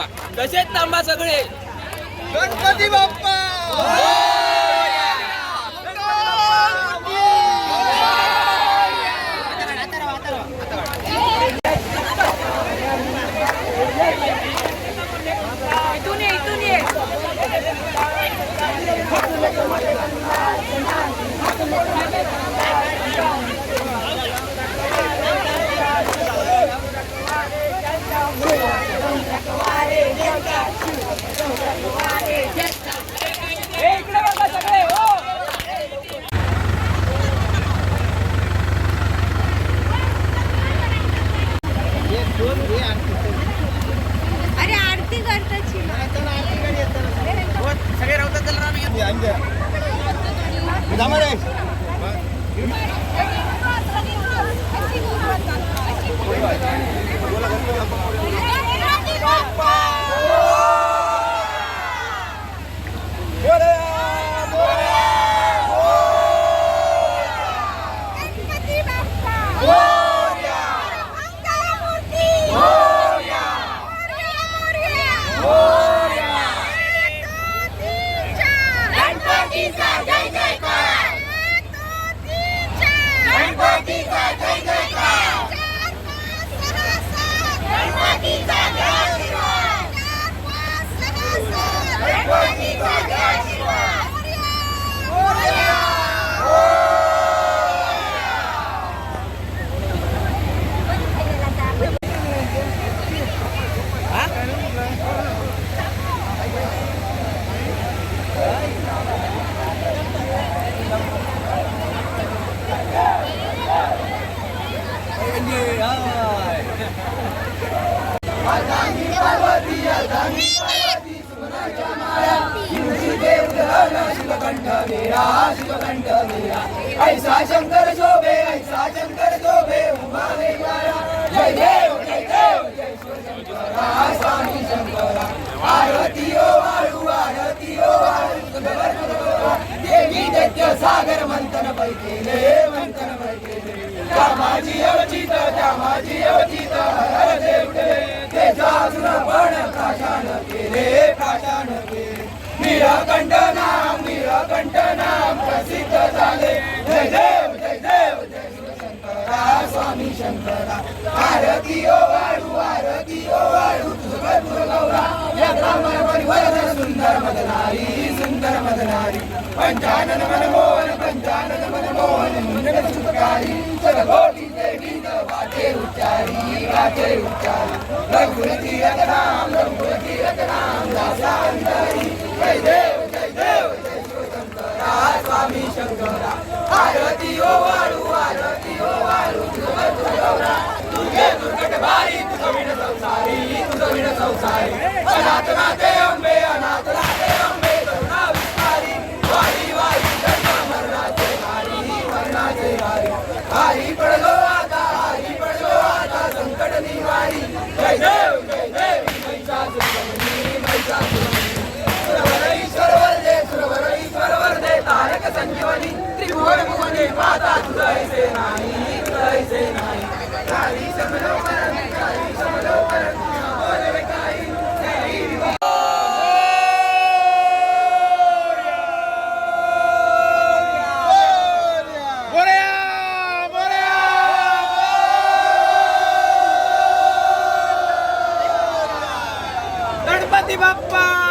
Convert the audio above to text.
काढायचं तांबा कसेच तांबा सगळे? गणपती बाप्पा! अरे आरती करताची. सगळे राहतात त्याला आम्ही घेतो. गणपती Lisa, ऐसा शंकर शोभे ऐसा शंकर शोभे उमा जय देव जय देव जय स्वामी शंकरा आरती ओ वाळू आरती ओ वाळू देवी दैत्य सागर मंथन पैकेले माझी त्या माझी अवचित हर हर ते जाजून पण प्राशान केले प्राशान केले. निळकंठ नाम निळकंठ नाम प्रसिद्ध झाले. जय देव जय देव जय शिवशंकरा स्वामी शंकरा. आरती ओ वाळू आरती ओ वाळू तुझ गौरा. या ब्राह्मण परिवार सुंदर मदनारी सुंदर मदनारी. पंचानन मनमोहन स्वामी शंकरा आरती ओ ティバッパー